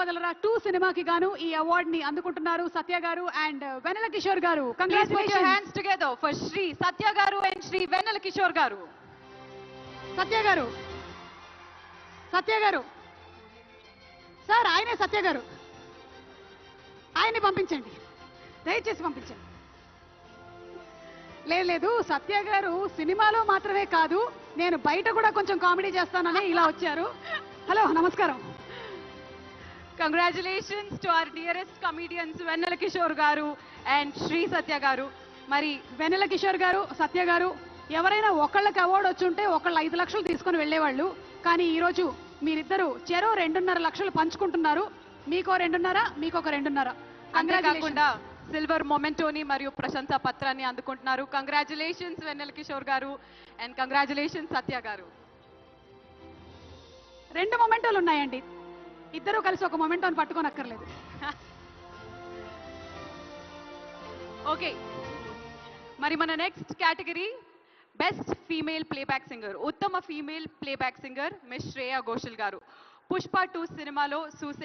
వదలరా? Two సినిమాకి గాను ఈ అవార్డ్ని అందుకుంటున్నారు సత్య గారు అండ్ వెనల కిషోర్ గారు. For Shri Satya Garu and Shri Venala Kishore Garu. సత్య గారు. సత్య గారు. సార్ ఆయనే సత్య గారు. ఆయన్ని పంపించండి. దయచేసి పంపించండి. లేదు లేదు సత్య గారు సినిమాలో మాత్రమే కాదు నేను బయట కూడా కొంచెం కామెడీ చేస్తానని ఇలా వచ్చారు. హలో నమస్కారం. Congratulations to our dearest comedians Venala Kishore Garu and Shri Satya Garu. మరి వెన్నెల కిషోర్ గారు సత్య గారు ఎవరైనా ఒకళ్ళకి అవార్డు వచ్చి ఉంటే ఒకళ్ళు ఐదు లక్షలు తీసుకొని వెళ్ళేవాళ్ళు. కానీ ఈరోజు మీరిద్దరు చెరో రెండున్నర లక్షలు పంచుకుంటున్నారు. మీకో రెండున్నర మీకొక రెండున్నర. అంతేకాకుండా సిల్వర్ మొమెంటోని మరియు ప్రశంసా పత్రాన్ని అందుకుంటున్నారు. కంగ్రాచులేషన్స్ వెన్నెల కిషోర్ గారు అండ్ కంగ్రాచులేషన్స్ సత్య గారు. రెండు మొమెంటోలు ఉన్నాయండి. ఇద్దరు కలిసి ఒక మొమెంటోని పట్టుకొని అక్కర్లేదు ఓకే. మరి మన next category best female playback singer ఉత్తమ female playback singer miss Shreya Ghoshal garu. Pushpa two సినిమాలో సూసే